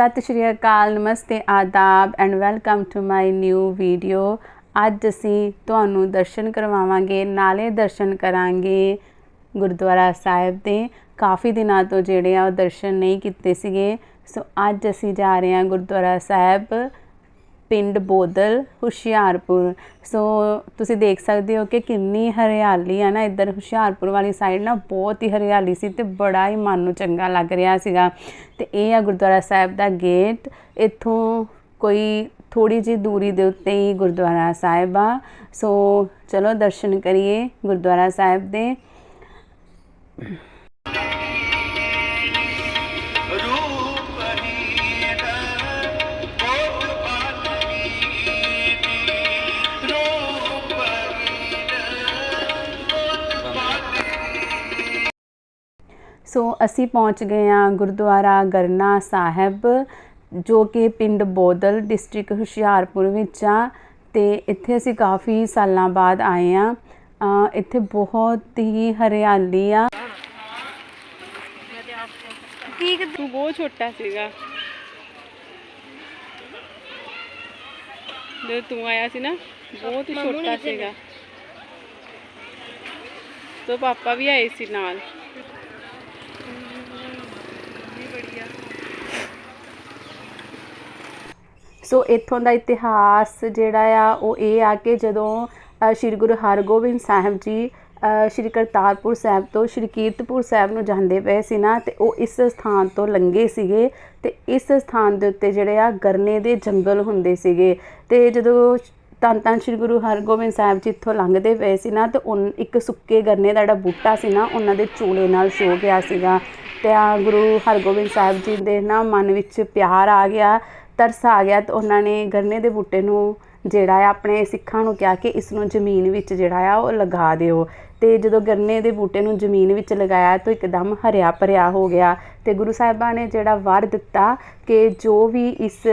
ਸਤਿ ਸ਼੍ਰੀ ਅਕਾਲ, ਨਮਸਤੇ, ਆਦਾਬ and welcome to my new video ਅੱਜ ਅਸੀਂ ਤੁਹਾਨੂੰ ਦਰਸ਼ਨ ਕਰਵਾਵਾਂਗੇ, ਨਾਲੇ ਦਰਸ਼ਨ ਕਰਾਂਗੇ ਗੁਰਦੁਆਰਾ ਸਾਹਿਬ ਦੇ। ਕਾਫੀ ਦਿਨਾਂ ਤੋਂ ਜਿਹੜੇ ਆ ਉਹ ਦਰਸ਼ਨ ਨਹੀਂ ਕੀਤੇ ਸੀਗੇ। ਸੋ ਅੱਜ ਅਸੀਂ ਜਾ ਰਹੇ ਹਾਂ ਗੁਰਦੁਆਰਾ ਸਾਹਿਬ ਪਿੰਡ ਬੋਦਲ, ਹੁਸ਼ਿਆਰਪੁਰ। ਸੋ ਤੁਸੀਂ ਦੇਖ ਸਕਦੇ ਹੋ ਕਿ ਕਿੰਨੀ ਹਰਿਆਲੀ ਆ ਨਾ ਇੱਧਰ ਹੁਸ਼ਿਆਰਪੁਰ ਵਾਲੀ ਸਾਈਡ ਨਾ, ਬਹੁਤ ਹੀ ਹਰਿਆਲੀ ਸੀ ਤੇ ਬੜਾ ਹੀ ਮਨ ਨੂੰ ਚੰਗਾ ਲੱਗ ਰਿਹਾ ਸੀਗਾ। ਤੇ ਇਹ ਆ ਗੁਰਦੁਆਰਾ ਸਾਹਿਬ ਦਾ ਗੇਟ ਇੱਥੋਂ ਕੋਈ ਥੋੜੀ ਜਿਹੀ ਦੂਰੀ ਦੇ ਉੱਤੇ ਹੀ ਗੁਰਦੁਆਰਾ ਸਾਹਿਬ ਆ। ਸੋ ਚਲੋ ਦਰਸ਼ਨ ਕਰੀਏ ਗੁਰਦੁਆਰਾ ਸਾਹਿਬ ਦੇ। ਸੋ ਅਸੀਂ ਪਹੁੰਚ ਗਏ ਹਾਂ ਗੁਰਦੁਆਰਾ ਗਰਨਾ ਸਾਹਿਬ ਜੋ ਕਿ ਪਿੰਡ ਬੋਦਲ ਡਿਸਟ੍ਰਿਕਟ ਹੁਸ਼ਿਆਰਪੁਰ ਵਿੱਚ ਆ ਤੇ ਇੱਥੇ ਅਸੀਂ ਕਾਫੀ ਸਾਲਾਂ ਬਾਅਦ ਆਏ ਆ ਇੱਥੇ ਬਹੁਤ ਹੀ ਹਰਿਆਲੀ ਆ। ਤੂੰ ਬਹੁਤ ਛੋਟਾ ਸੀਗਾ। ਜਦੋਂ ਤੂੰ ਆਇਆ ਸੀ ਨਾ ਬਹੁਤ ਹੀ ਛੋਟਾ ਸੀਗਾ। ਤੋ ਪਾਪਾ ਵੀ ਆਏ ਸੀ ਨਾਲ। ਸੋ ਇੱਥੋਂ ਦਾ ਇਤਿਹਾਸ ਜਿਹੜਾ ਆ, ਉਹ ਇਹ ਆ ਕਿ ਜਦੋਂ ਸ੍ਰੀ ਗੁਰੂ ਹਰਗੋਬਿੰਦ ਸਾਹਿਬ ਜੀ ਸ੍ਰੀ ਕਰਤਾਰਪੁਰ ਸਾਹਿਬ ਤੋਂ ਸ੍ਰੀ ਕੀਰਤਪੁਰ ਸਾਹਿਬ ਨੂੰ ਜਾਂਦੇ ਪਏ ਸੀ ਨਾ, ਤੇ ਉਹ ਇਸ ਸਥਾਨ ਤੋਂ ਲੰਘੇ ਸੀਗੇ ਤੇ ਇਸ ਸਥਾਨ ਦੇ ਉੱਤੇ ਜਿਹੜੇ ਆ ਗਰਨੇ ਦੇ ਜੰਗਲ ਹੁੰਦੇ ਸੀਗੇ। ਤੇ ਜਦੋਂ ਧੰਨ ਧੰਨ ਸ੍ਰੀ ਗੁਰੂ ਹਰਗੋਬਿੰਦ ਸਾਹਿਬ ਜੀ ਇੱਥੋਂ ਲੰਘਦੇ ਪਏ ਸੀ ਨਾ, ਤੇ ਉਨ, ਇੱਕ ਸੁੱਕੇ ਗਰਨੇ ਦਾ ਜਿਹੜਾ ਬੂਟਾ ਸੀ ਨਾ, ਉਹਨਾਂ ਦੇ ਚੂਲੇ ਨਾਲ ਸੋ ਗਿਆ ਸੀਗਾ। ਤੇ ਆ ਗੁਰੂ ਹਰਗੋਬਿੰਦ ਸਾਹਿਬ ਜੀ ਦੇ ਨਾ ਮਨ ਵਿੱਚ ਪਿਆਰ ਆ ਗਿਆ। ਤਰਸ ਆ ਗਿਆ ਤਾਂ ਉਹਨਾਂ ਨੇ ਗੰਨੇ ਦੇ ਬੂਟੇ ਨੂੰ ਜਿਹੜਾ ਆ ਆਪਣੇ ਸਿੱਖਾਂ ਨੂੰ ਕਿਹਾ ਕਿ ਇਸ ਨੂੰ ਜ਼ਮੀਨ ਵਿੱਚ ਜਿਹੜਾ ਆ ਉਹ ਲਗਾ ਦਿਓ। ਤੇ ਜਦੋਂ ਗੰਨੇ ਦੇ ਬੂਟੇ ਨੂੰ ਜ਼ਮੀਨ ਵਿੱਚ ਲਗਾਇਆ ਤਾਂ ਇੱਕਦਮ ਹਰਿਆ ਭਰਿਆ ਹੋ ਗਿਆ ਤੇ ਗੁਰੂ ਸਾਹਿਬਾਂ ਨੇ ਜਿਹੜਾ ਵਰ ਦਿੱਤਾ ਕਿ ਜੋ ਵੀ ਇਸ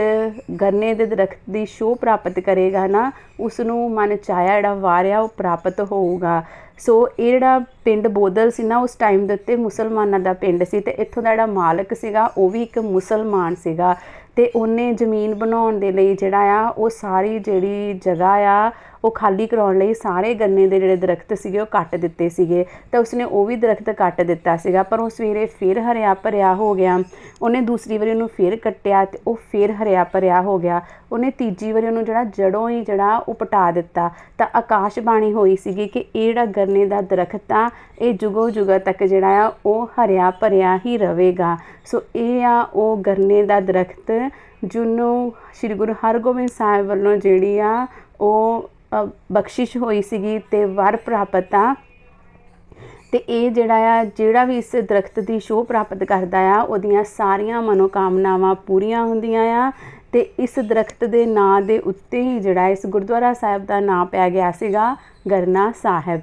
ਗੰਨੇ ਦੇ ਦਰਖਤ ਦੀ ਸ਼ੋਅ ਪ੍ਰਾਪਤ ਕਰੇਗਾ ਨਾ ਉਸ ਨੂੰ ਮਨ ਚਾਹਿਆ ਜਿਹੜਾ ਵਾਰ ਆ ਉਹ ਪ੍ਰਾਪਤ ਹੋਊਗਾ। ਸੋ ਇਹ ਜਿਹੜਾ ਪਿੰਡ ਬੋਦਲ ਸੀ ਨਾ, ਉਸ ਟਾਈਮ ਦੇ ਉੱਤੇ ਮੁਸਲਮਾਨਾਂ ਦਾ ਪਿੰਡ ਸੀ ਤੇ ਇੱਥੋਂ ਦਾ ਜਿਹੜਾ ਮਾਲਕ ਸੀਗਾ, ਉਹ ਵੀ ਇੱਕ ਮੁਸਲਮਾਨ ਸੀਗਾ। ਅਤੇ ਉਹਨੇ ਜ਼ਮੀਨ ਬਣਾਉਣ ਦੇ ਲਈ ਜਿਹੜਾ ਆ ਉਹ ਸਾਰੀ ਜਿਹੜੀ ਜਗ੍ਹਾ ਆ ਉਹ ਖਾਲੀ ਕਰਾਉਣ ਲਈ ਸਾਰੇ ਗੰਨੇ ਦੇ ਜਿਹੜੇ ਦਰਖਤ ਸੀਗੇ ਉਹ ਕੱਟ ਦਿੱਤੇ ਸੀਗੇ। ਤਾਂ ਉਸਨੇ ਉਹ ਵੀ ਦਰਖਤ ਕੱਟ ਦਿੱਤਾ ਸੀਗਾ, ਪਰ ਉਹ ਸਵੇਰੇ ਫਿਰ ਹਰਿਆ ਭਰਿਆ ਹੋ ਗਿਆ। ਉਹਨੇ ਦੂਸਰੀ ਵਾਰੀ ਉਹਨੂੰ ਫਿਰ ਕੱਟਿਆ ਤੇ ਉਹ ਫਿਰ ਹਰਿਆ ਭਰਿਆ ਹੋ ਗਿਆ। ਉਹਨੇ ਤੀਜੀ ਵਾਰੀ ਉਹਨੂੰ ਜਿਹੜਾ ਜੜੋਂ ਹੀ ਜਿਹੜਾ ਉਹ ਪਟਾ ਦਿੱਤਾ। ਤਾਂ ਆਕਾਸ਼ਬਾਣੀ ਹੋਈ ਸੀਗੀ ਕਿ ਇਹ ਜਿਹੜਾ ਗੰਨੇ ਦਾ ਦਰਖਤ ਆ, ਇਹ ਜੁਗੋ ਜੁਗਾ ਤੱਕ ਜਿਹੜਾ ਆ ਉਹ ਹਰਿਆ ਭਰਿਆ ਹੀ ਰਹੇਗਾ। ਸੋ ਇਹ ਆ ਉਹ ਗੰਨੇ ਦਾ ਦਰਖਤ, ਜਿਹਨੂੰ ਸ੍ਰੀ ਗੁਰੂ ਹਰਗੋਬਿੰਦ ਸਾਹਿਬ ਵੱਲੋਂ ਜਿਹੜੀ ਆ ਉਹ ਬਖਸ਼ਿਸ਼ ਹੋਈ ਸੀਗੀ ਤੇ ਵਰ ਪ੍ਰਾਪਤ ਆ। ਤੇ ਇਹ ਜਿਹੜਾ ਆ, ਜਿਹੜਾ ਵੀ ਇਸ ਦਰਖਤ ਦੀ ਸ਼ੋਅ ਪ੍ਰਾਪਤ ਕਰਦਾ ਆ, ਉਹਦੀਆਂ ਸਾਰੀਆਂ ਮਨੋਕਾਮਨਾਵਾਂ ਪੂਰੀਆਂ ਹੁੰਦੀਆਂ ਆ। ਤੇ ਇਸ ਦਰਖਤ ਦੇ ਨਾਂ ਦੇ ਉੱਤੇ ਹੀ ਜਿਹੜਾ ਇਸ ਗੁਰਦੁਆਰਾ ਸਾਹਿਬ ਦਾ ਨਾਂ ਪਿਆ ਗਿਆ ਸੀਗਾ, ਗਰਨਾ ਸਾਹਿਬ।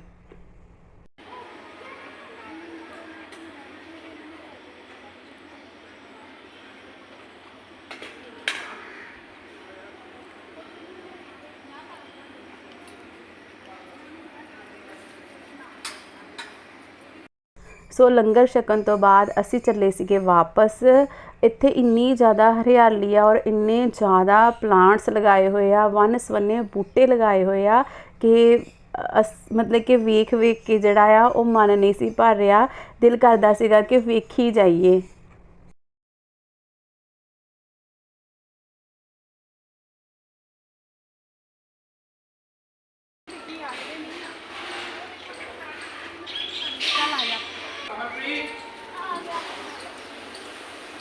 ਸੋ ਲੰਗਰ ਛਕਣ ਤੋਂ ਬਾਅਦ ਅਸੀਂ ਚੱਲੇ ਸੀਗੇ ਵਾਪਸ। ਇੱਥੇ ਇੰਨੀ ਜ਼ਿਆਦਾ ਹਰਿਆਲੀ ਆ ਔਰ ਇੰਨੇ ਜ਼ਿਆਦਾ ਪਲਾਂਟਸ ਲਗਾਏ ਹੋਏ ਆ ਵਨ ਸਵੰਨੇ ਬੂਟੇ ਲਗਾਏ ਹੋਏ ਆ ਕਿ ਅਸ- ਮਤਲਬ ਕਿ ਵੇਖ ਵੇਖ ਕੇ ਜਿਹੜਾ ਆ ਉਹ ਮਨ ਨਹੀਂ ਸੀ ਭਰ ਰਿਹਾ, ਦਿਲ ਕਰਦਾ ਸੀਗਾ ਕਿ ਵੇਖੀ ਜਾਈਏ।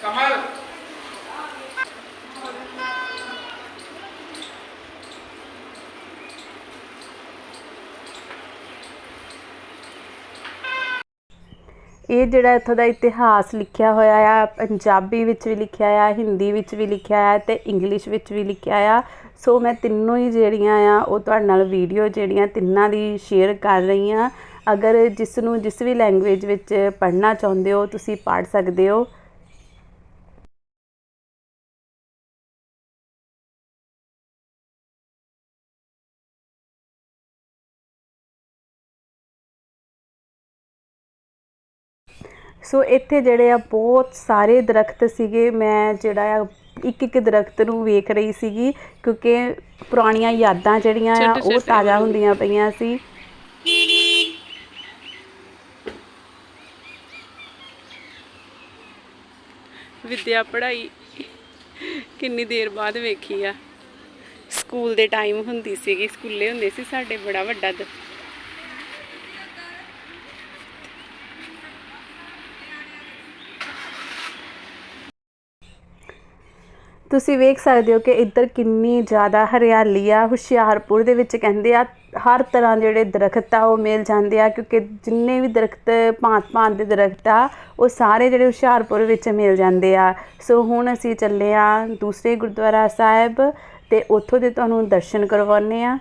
ਕਮਲ। ਇਹ ਜਿਹੜਾ ਇੱਥੋਂ ਦਾ ਇਤਿਹਾਸ ਲਿਖਿਆ ਹੋਇਆ ਆ, ਪੰਜਾਬੀ ਵਿੱਚ ਵੀ ਲਿਖਿਆ ਆ, ਹਿੰਦੀ ਵਿੱਚ ਵੀ ਲਿਖਿਆ ਆ ਤੇ ਇੰਗਲਿਸ਼ ਵਿੱਚ ਵੀ ਲਿਖਿਆ ਆ। ਸੋ ਮੈਂ ਤਿੰਨੋਂ ਹੀ ਜਿਹੜੀਆਂ ਆ, ਉਹ ਤੁਹਾਡੇ ਨਾਲ ਵੀਡੀਓ ਜਿਹੜੀਆਂ ਤਿੰਨਾਂ ਦੀ ਸ਼ੇਅਰ ਕਰ ਰਹੀ ਆ। ਅਗਰ ਜਿਸ ਨੂੰ ਜਿਸ ਵੀ ਲੈਂਗੁਏਜ ਵਿੱਚ ਪੜ੍ਹਨਾ ਚਾਹੁੰਦੇ ਹੋ ਤੁਸੀਂ ਪੜ੍ਹ ਸਕਦੇ ਹੋ। ਸੋ ਇੱਥੇ ਜਿਹੜੇ ਆ ਬਹੁਤ ਸਾਰੇ ਦਰਖਤ ਸੀਗੇ। ਮੈਂ ਜਿਹੜਾ ਆ ਇੱਕ ਇੱਕ ਦਰਖਤ ਨੂੰ ਵੇਖ ਰਹੀ ਸੀਗੀ ਕਿਉਂਕਿ ਪੁਰਾਣੀਆਂ ਯਾਦਾਂ ਜਿਹੜੀਆਂ ਆ ਉਹ ਤਾਜ਼ਾ ਹੁੰਦੀਆਂ ਪਈਆਂ ਸੀ। ਵਿਦਿਆ ਪੜ੍ਹਾਈ ਕਿੰਨੀ ਦੇਰ ਬਾਅਦ ਵੇਖੀ ਆ। ਸਕੂਲ ਦੇ ਟਾਈਮ ਹੁੰਦੀ ਸੀਗੀ, ਸਕੂਲੇ ਹੁੰਦੇ ਸੀ ਸਾਡੇ ਬੜਾ ਵੱਡਾ ਤੁਸੀਂ ਵੇਖ ਸਕਦੇ ਹੋ ਕਿ ਇੱਧਰ ਕਿੰਨੀ ਜ਼ਿਆਦਾ ਹਰਿਆਲੀ ਆ। ਹੁਸ਼ਿਆਰਪੁਰ ਦੇ ਵਿੱਚ ਕਹਿੰਦੇ ਆ, ਹਰ ਤਰ੍ਹਾਂ ਜਿਹੜੇ ਦਰਖਤ ਆ, ਉਹ ਮਿਲ ਜਾਂਦੇ ਆ, ਕਿਉਂਕਿ ਜਿੰਨੇ ਵੀ ਦਰਖਤ ਭਾਂਤ ਭਾਂਤ ਦੇ ਦਰਖਤ ਆ, ਉਹ ਸਾਰੇ ਜਿਹੜੇ ਹੁਸ਼ਿਆਰਪੁਰ ਵਿੱਚ ਮਿਲ ਜਾਂਦੇ ਆ। ਸੋ ਹੁਣ ਅਸੀਂ ਚੱਲੇ ਆ ਦੂਸਰੇ ਗੁਰਦੁਆਰਾ ਸਾਹਿਬ ਤੇ ਉੱਥੋਂ ਦੇ ਤੁਹਾਨੂੰ ਦਰਸ਼ਨ ਕਰਵਾਉਣੇ ਆ।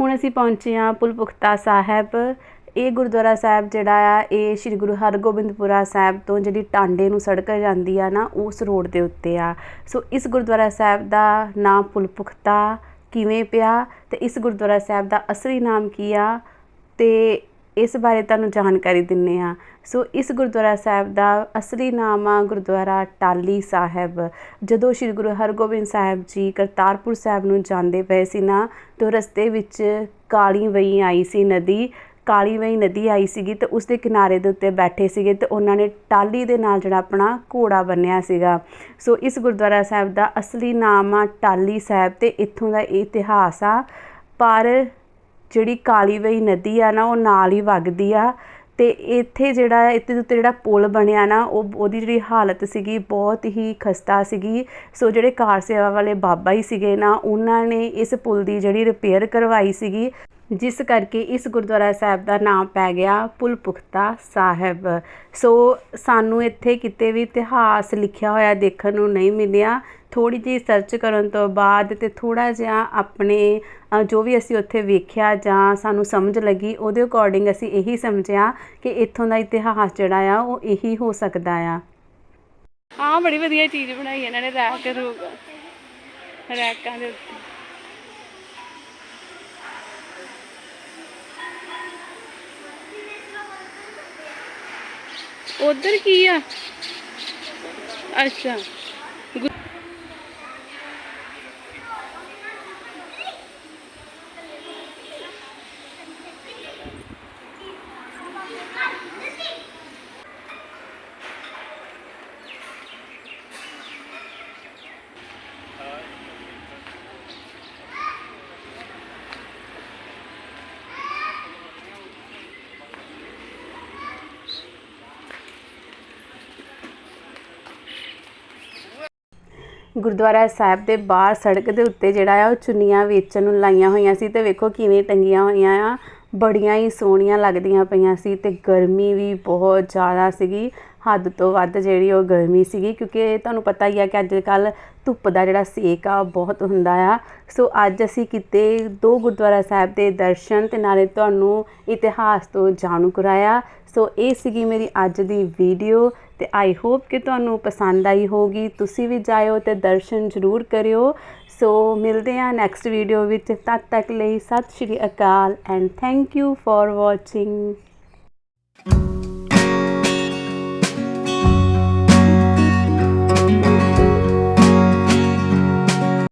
ਹੁਣ ਅਸੀਂ ਪਹੁੰਚੇ ਹਾਂ ਪੁਲਪੁਖਤਾ ਸਾਹਿਬ। ਇਹ ਗੁਰਦੁਆਰਾ ਸਾਹਿਬ ਜਿਹੜਾ ਆ, ਇਹ ਸ੍ਰੀ ਗੁਰੂ ਹਰਗੋਬਿੰਦਪੁਰਾ ਸਾਹਿਬ ਤੋਂ ਜਿਹੜੀ ਟਾਂਡੇ ਨੂੰ ਸੜਕ ਜਾਂਦੀ ਆ ਨਾ, ਉਸ ਰੋਡ ਦੇ ਉੱਤੇ ਆ। ਸੋ ਇਸ ਗੁਰਦੁਆਰਾ ਸਾਹਿਬ ਦਾ ਨਾਮ ਪੁਲਪੁਖਤਾ ਕਿਵੇਂ ਪਿਆ ਤੇ ਇਸ ਗੁਰਦੁਆਰਾ ਸਾਹਿਬ ਦਾ ਅਸਲੀ ਨਾਮ ਕੀ ਆ ਤੇ ਇਸ ਬਾਰੇ ਤੁਹਾਨੂੰ ਜਾਣਕਾਰੀ ਦਿੰਨੇ ਆ। ਸੋ ਇਸ ਗੁਰਦੁਆਰਾ ਸਾਹਿਬ ਦਾ ਅਸਲੀ ਨਾਮ ਆ ਗੁਰਦੁਆਰਾ ਟਾਲੀ ਸਾਹਿਬ। ਜਦੋਂ ਸ੍ਰੀ ਗੁਰੂ ਹਰਗੋਬਿੰਦ ਸਾਹਿਬ ਜੀ ਕਰਤਾਰਪੁਰ ਸਾਹਿਬ ਨੂੰ ਜਾਂਦੇ ਪਏ ਸੀ ਨਾ, ਤਾਂ ਰਸਤੇ ਵਿੱਚ ਕਾਲੀ ਵਈ ਆਈ ਸੀ ਨਦੀ ਕਾਲੀਵਈ ਨਦੀ ਆਈ ਸੀਗੀ ਤੇ ਉਸ ਦੇ ਕਿਨਾਰੇ ਦੇ ਉੱਤੇ ਬੈਠੇ ਸੀਗੇ ਤੇ ਉਹਨਾਂ ਨੇ ਟਾਲੀ ਦੇ ਨਾਲ ਜਿਹੜਾ ਆਪਣਾ ਘੋੜਾ ਬੰਨਿਆ ਸੀਗਾ। ਸੋ ਇਸ ਗੁਰਦੁਆਰਾ ਸਾਹਿਬ ਦਾ ਅਸਲੀ ਨਾਮ ਆ ਟਾਲੀ ਸਾਹਿਬ ਤੇ ਇੱਥੋਂ ਦਾ ਇਹ ਇਤਿਹਾਸ ਆ। ਪਰ ਜਿਹੜੀ ਕਾਲੀਵਈ ਨਦੀ ਆ ਨਾ, ਉਹ ਨਾਲ ਹੀ ਵਗਦੀ ਆ ਤੇ ਇੱਥੇ ਜਿਹੜਾ, ਇੱਥੇ ਦੇ ਉੱਤੇ ਜਿਹੜਾ ਪੁਲ ਬਣਿਆ ਨਾ, ਉਹ ਉਹਦੀ ਜਿਹੜੀ ਹਾਲਤ ਸੀਗੀ ਬਹੁਤ ਹੀ ਖਸਤਾ ਸੀਗੀ। ਸੋ ਜਿਹੜੇ ਕਾਰ ਸੇਵਾ ਵਾਲੇ ਬਾਬਾ ਹੀ ਸੀਗੇ ਨਾ, ਉਹਨਾਂ ਨੇ ਇਸ ਪੁਲ ਦੀ ਜਿਹੜੀ ਰਿਪੇਅਰ ਕਰਵਾਈ ਸੀਗੀ। ਜਿਸ ਕਰਕੇ ਇਸ ਗੁਰਦੁਆਰਾ ਸਾਹਿਬ ਦਾ ਨਾਮ ਪੈ ਗਿਆ ਪੁਲ ਪੁਖਤਾ ਸਾਹਿਬ। ਸੋ ਸਾਨੂੰ ਇੱਥੇ ਕਿਤੇ ਵੀ ਇਤਿਹਾਸ ਲਿਖਿਆ ਹੋਇਆ ਦੇਖਣ ਨੂੰ ਨਹੀਂ ਮਿਲਿਆ। ਥੋੜੀ ਜਿਹੀ ਸਰਚ ਕਰਨ ਤੋਂ ਬਾਅਦ ਤੇ ਥੋੜਾ ਜਿਹਾ ਆਪਣੇ ਜੋ ਵੀ ਅਸੀਂ ਉੱਥੇ ਵੇਖਿਆ ਜਾਂ ਸਾਨੂੰ ਸਮਝ ਲੱਗੀ, ਉਹਦੇ ਅਕੋਰਡਿੰਗ ਅਸੀਂ ਇਹੀ ਸਮਝਿਆ ਕਿ ਇੱਥੋਂ ਦਾ ਇਤਿਹਾਸ ਜਿਹੜਾ ਆ, ਉਹ ਇਹੀ ਹੋ ਸਕਦਾ ਆ। ਹਾਂ ਬੜੀ ਵਧੀਆ ਚੀਜ਼ ਬਣਾਈ ਇਹਨਾਂ ਨੇ ਰੈਕ ਰੂਕ, ਰੈਕਾਂ ਦੇ ਉੱਤੇ। ਉਧਰ ਕੀ ਆ? ਅੱਛਾ। ਗੁ- ਗੁਰਦੁਆਰਾ ਸਾਹਿਬ ਦੇ ਬਾਹਰ ਸੜਕ ਦੇ ਉੱਤੇ ਜਿਹੜਾ ਆ, ਉਹ ਚੁੰਨੀਆਂ ਵੇਚਣ ਨੂੰ ਲਾਈਆਂ ਹੋਈਆਂ ਸੀ ਤੇ ਵੇਖੋ ਕਿਵੇਂ ਟੰਗੀਆਂ ਹੋਈਆਂ ਆ। ਬੜੀਆਂ ਹੀ ਸੋਹਣੀਆਂ ਲੱਗਦੀਆਂ ਪਈਆਂ ਸੀ ਤੇ ਗਰਮੀ ਵੀ ਬਹੁਤ ਜ਼ਿਆਦਾ ਸੀਗੀ। ਹੱਦ ਤੋਂ ਵੱਧ ਜਿਹੜੀ ਉਹ ਗਰਮੀ ਸੀਗੀ, ਕਿਉਂਕਿ ਤੁਹਾਨੂੰ ਪਤਾ ਹੀ ਆ ਕਿ ਅੱਜ ਕੱਲ ਧੁੱਪ ਦਾ ਜਿਹੜਾ ਸੇਕ ਆ, ਉਹ ਬਹੁਤ ਹੁੰਦਾ ਆ। ਸੋ ਅੱਜ ਅਸੀਂ ਕੀਤੇ ਦੋ ਗੁਰਦੁਆਰਾ ਸਾਹਿਬ ਦੇ ਦਰਸ਼ਨ ਤੇ ਨਾਲੇ ਤੁਹਾਨੂੰ ਇਤਿਹਾਸ ਤੋਂ ਜਾਣੂ ਕਰਾਇਆ। ਸੋ ਇਹ ਸੀਗੀ ਮੇਰੀ ਅੱਜ ਦੀ ਵੀਡੀਓ ਤੇ ਆਈ ਹੋਪ ਕਿ ਤੁਹਾਨੂੰ ਪਸੰਦ ਆਈ ਹੋਗੀ ਤੁਸੀਂ ਵੀ ਜਾਇਓ ਤੇ ਦਰਸ਼ਨ ਜ਼ਰੂਰ ਕਰਿਓ। ਸੋ ਮਿਲਦੇ ਹਾਂ ਨੈਕਸਟ ਵੀਡੀਓ ਵਿੱਚ। ਤਦ ਤੱਕ ਲਈ ਸਤਿ ਸ਼੍ਰੀ ਅਕਾਲ and thank you for watching